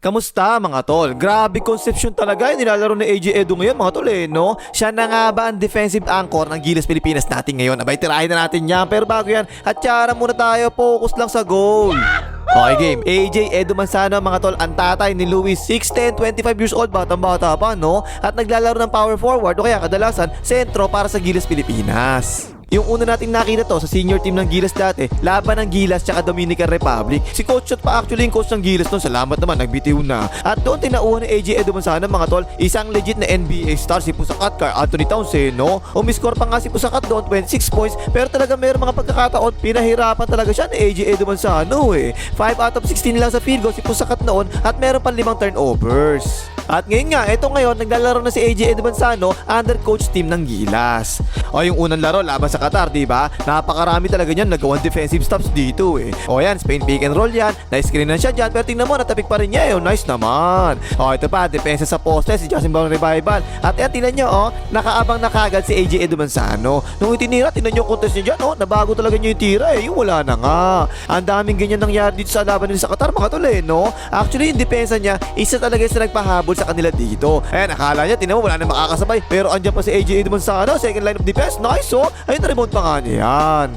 Kamusta mga tol? Grabe conception talaga yung nilalaro ni AJ Edu ngayon mga tol eh, no? Siya na nga ba ang defensive anchor ng Gilas Pilipinas natin ngayon? Abay, tirahin na natin yan. Pero bago yan, hatsara muna tayo. Focus lang sa goal. Okay game, AJ Edu Manzano mga tol, ang tatay ni Luis, 6'10", 25 years old, batang bata pa no? At naglalaro ng power forward o kaya kadalasan, sentro para sa Gilas Pilipinas. Yung una nating nakita to sa senior team ng Gilas dati, laban ng Gilas tsaka Dominican Republic. Si Coach Shot pa actually yung coach ng Gilas noon. Salamat naman, nagbitiw na. At doon tinauhan ni AJ Manzano mga tol, isang legit na NBA star si Pusakat Car Anthony Townsend, no? Umiscore pa nga si Pusakat doon, 26 points, pero talaga mayroong mga pagkakataon, pinahirapan talaga siya ni AJ Edu Manzano eh. 5 out of 16 lang sa field goal si Pusakat noon at meron pa limang turnovers. At ngayon nga, eto ngayon, naglalaro na si AJ Edu Manzano under coach team ng Gilas. O yung unang laro laban sa Qatar, di ba? Napakarami talaga niyan nagawang defensive stops dito eh. O yan, Spain pick and roll yan. Nice screen na siya dyan, pero tingnan mo, natapik pa rin niya eh. O, nice naman. O ito pa, depensa sa poste si Justin Brown Revival. At yan, tingnan niyo, oh, nakaabang na kagad si AJ Edu Manzano. Nung itinira, tingnan niyo contest niya dyan, oh, nabago talaga niya yung tira eh. Yung wala na nga. Ang daming ganyan nangyari dito sa laban nila sa Qatar, mga tol eh, no? Actually, yung depensa niya, isa talaga sa nagpahabol sa kanila dito. Ayan, akala niya, tingnan mo, wala na makakasabay. Pero andyan pa si AJ Edu Manzano, second line of defense. Nice, oh. Ayun, na-rebound pa nga niya yan.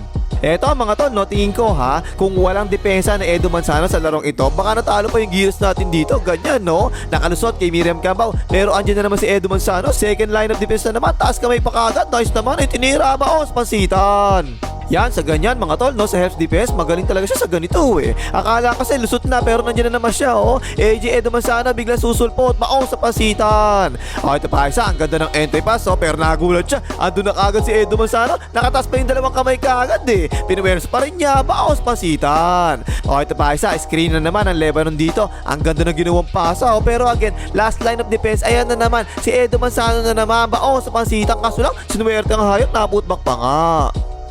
Eto mga tol, no, tingin ko ha, kung walang depensa na Edo Manzano sa larong ito, baka natalo pa yung Gilas natin dito, ganyan no, nakalusot kay Miriam Cabao, pero andyan na naman si Edo Manzano, second line of defense na naman, taas kamay pa kagad, nice naman, eh, tinira ba, oh, pansitan. Yan, sa ganyan mga tol, no, sa health defense, magaling talaga siya sa ganito eh. Akala kasi lusot na, pero nandiyan na naman siya, oh. AJ Edo Manzano, bigla susulpot, maong sa pansitan. Oh, ito pa isa, ang ganda ng entry pass, oh, pero nagulat siya. Ando na kagad si Edo Manzano, nakataas pa yung dalawang kamay kagad eh. Pinuweros pa rin niya, maong sa pansitan. Oh, ito pa isa, screen na naman ang Lebanon dito. Ang ganda ng ginawang pasa, oh, pero again, last line of defense, ayan na naman, si Edo Manzano na naman, maong sa pansitan, kaso lang, sinuwerte ang hayop, naputbak pa nga.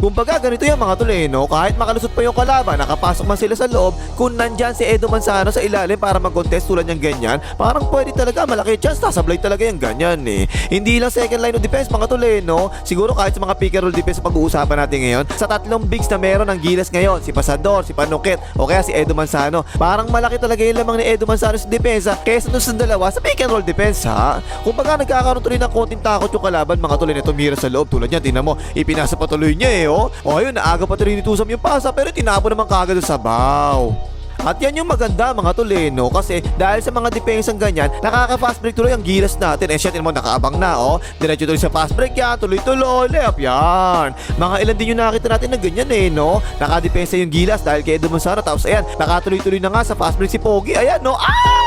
Kumbaga, ganito yung mga tuloy, no? Kahit makalusot pa yung kalaban, nakapasok man sila sa loob, kung nandyan si Edo Manzano sa ilalim para mag-contest tulad niyang ganyan, parang pwede talaga, malaki chance, sasablay talaga yung ganyan, eh. Hindi lang second line of defense, mga tuloy, no? Siguro kahit sa mga pick and roll defense pag-uusapan natin ngayon, sa tatlong bigs na meron ng Gilas ngayon, si Pasador, si Panukit, o kaya si Edo Manzano, parang malaki talaga yung lamang ni Edo Manzano sa depensa kaysa dun sa dalawa sa pick and roll defense, ha? Kumbaga, nagkakaroon tuloy ng konting takot yung kalaban, mga tuloy na tumira sa loob, tulad niya, tingnan mo, ipinasa pa tuloy niya, eh, oh. O ayun, naaga pa tuloy ni Tusam yung pasa pero tinapo naman kagad sa sabaw. At yan yung maganda mga toleno kasi dahil sa mga depensang ganyan, nakaka-fast break tuloy ang gilas natin. Eh siya, mo nakaabang na oh. Diretso tuloy sa fast break yan, tuloy-tuloy, layup yan. Mga ilan din yung nakita natin na ganyan eh, no? Nakadepensa yung gilas dahil kay Edo Manzano. Tapos ayan, nakatuloy-tuloy na nga sa fast break si Pogi. Ayan, no? Ay!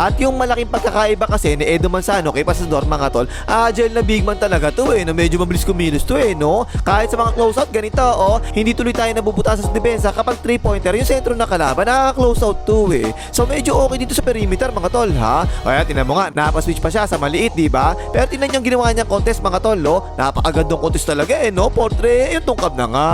At yung malaking pagkakaiba kasi ni Edo Manzano kay Pasador mga tol, agile na big man talaga to eh, no? medyo mabilis kumilos to eh, no? Kahit sa mga close out, ganito, oh, hindi tuloy tayo nabubutasan sa depensa kapag 3-pointer, yung sentro na kalaban, nakaka-close out to eh. So medyo okay dito sa perimeter mga tol, ha? Kaya tinan mo nga, napaswitch pa siya sa maliit, di ba? Pero tinan yung ginawa niyang contest mga tol, no? Napakagandong contest talaga eh, no? Portrait, yung tungkab na nga.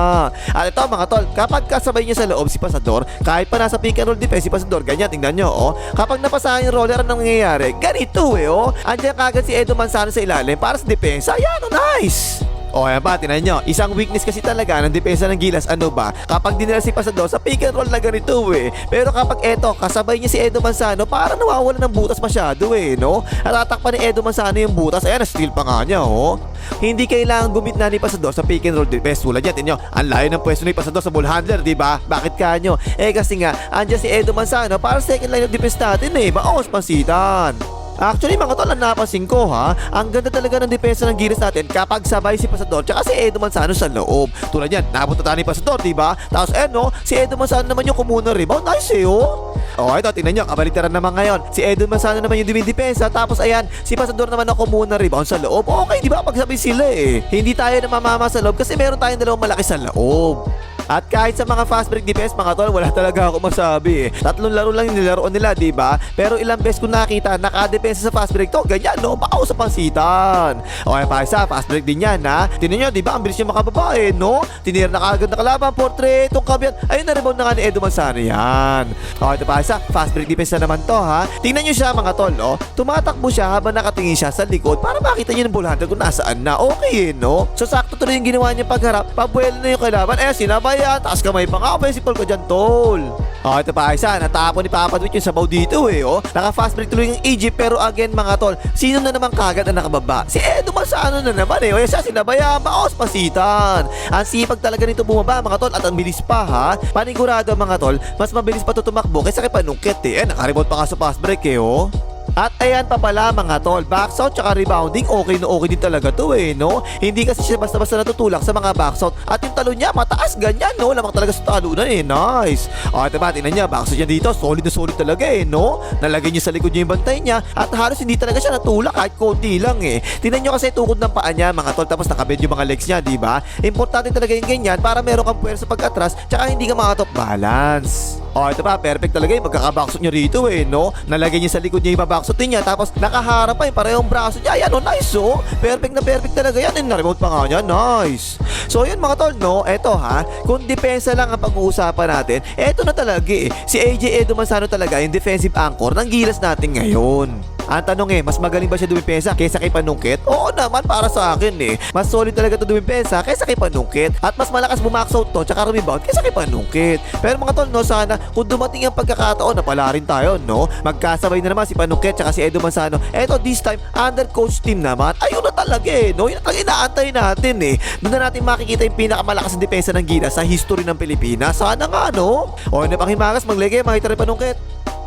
At ito mga tol, kapag kasabay niya sa loob si Pasador, kahit pa nasa pick and roll defense si Pasador, ganyan, tingnan nyo, oh. Kapag napasahan roller ang nangyayari, ganito eh, oh. Andiyan kagad si Edo Manzano sa ilalim para sa depensa. Ayan, oh, nice! O ayan pa, tinan nyo. Isang weakness kasi talaga ng depensa ng Gilas, ano ba? Kapag dinala si Pasador sa pick and roll na ganito eh. Pero kapag eto, kasabay niya si Edo Manzano, parang nawawala ng butas masyado eh, no? At tatakpan ni Edo Manzano yung butas, ayan, na-steal pa nga niya, oh. Hindi kailangan gumit na ni Pasador sa pick and roll defense. Tulad yan, tingnan nyo, ang layo ng pwesto ni Pasador sa ball handler, di ba? Bakit kanyo? Eh kasi nga, andyan si Edo Manzano para second line of defense natin eh. Maos pansitan. Actually mga tol, ang napansin ko ha, ang ganda talaga ng depensa ng Gilas natin kapag sabay si Pasador tsaka si Edo Manzano sa loob. Tulad yan, napunta tayo ni Pasador, di ba? Tapos eh no, si Edo Manzano naman yung kumuna rebound. Nice eh oh. Oh, ito, tingnan nyo, kabaliktaran naman ngayon. Si Edo Manzano naman yung dumidepensa, tapos ayan, si Pasador naman ang kumuna rebound sa loob. Okay, di ba? Pagsabay sila eh. Hindi tayo namamama sa loob kasi meron tayong dalawang malaki sa loob. At kahit sa mga fast break defense, mga tol, wala talaga ako masabi eh. Tatlong laro lang yung nilaroon nila, di ba? Pero ilang beses ko nakita, nakadepensa sa fast break to, ganyan, no? Bakaw sa pansitan. Okay, pa isa, fast break din yan, ha? Tingnan nyo, di ba? Ang bilis niya makababa eh, no? Tinira na kagad na kalaban, portrait, itong kabyan. Ayun, na-rebound na nga ni Edo Manzano yan. Okay, pa isa, fast break defense na naman to, ha? Tingnan nyo siya, mga tol, oh. Tumatakbo siya habang nakatingin siya sa likod para makita niyo ng ball kung nasaan na. Okay, eh, no? So, sakto tuloy yung ginawa niya pagharap, pabuelo na yung kalaban. Eh, sinabay yan. Taas kamay pa nga. Foul ka dyan, tol. Oh, ito pa isa. Natapon ni Papa Dwight yung sabaw dito eh. Oh. Naka-fast break tuloy yung Egypt. Pero again mga tol, sino na naman kagad ang nakababa? Si Edo Masano na naman eh. O siya, sinabaya. Maos pasitan. Ang sipag talaga nito bumaba mga tol. At ang bilis pa ha. Panigurado mga tol, mas mabilis pa to tumakbo kaysa kay Panungkit eh. Eh, nakarebound pa nga sa fast break eh oh. At ayan pa pala mga tol, backsout tsaka rebounding okay na okay din talaga to eh, no? Hindi kasi siya basta-basta natutulak sa mga backsout at yung talon niya mataas ganyan, no? Lamang talaga sa talunan eh, nice. O ito ba, tingnan niya, backsout niya dito, solid na solid talaga eh, no? Nalagay niya sa likod niya yung bantay niya at halos hindi talaga siya natulak kahit konti lang eh. Tingnan niyo kasi tukod ng paa niya mga tol tapos nakabend yung mga legs niya, di ba? Importante talaga yung ganyan para meron kang puwersa pagkatras tsaka hindi ka makatop balance. O ito pa, perfect talaga yung magkakabaksot niya rito eh, no? Nalagay niya sa likod niya yung babaksot niya, tapos nakaharap pa yung parehong braso niya. Ayan, oh, nice oh. Perfect na perfect talaga yan. And na-remote pa nga niya, nice. So yun mga tol, no? Eto ha, kung depensa lang ang pag-uusapan natin, eto na talaga eh. Si AJ Edo Manzano talaga yung defensive anchor ng gilas natin ngayon. Ang tanong eh, mas magaling ba siya dumipesa kaysa kay Panungkit? Oo naman, para sa akin eh. Mas solid talaga to dumipesa kaysa kay Panungkit. At mas malakas bumax out to, tsaka rebound kaysa kay Panungkit. Pero mga tol, no, sana kung dumating ang pagkakataon, napala rin tayo, no? Magkasabay na naman si Panungkit tsaka si Edo Manzano. Eto, this time, under coach team naman. Ayun na talaga eh, no? Yun na talaga inaantay natin eh. Doon na natin makikita yung pinakamalakas na depensa ng Gilas sa history ng Pilipinas. Sana nga, no? O, ano pang himagas, maglegay, makita rin Panungkit.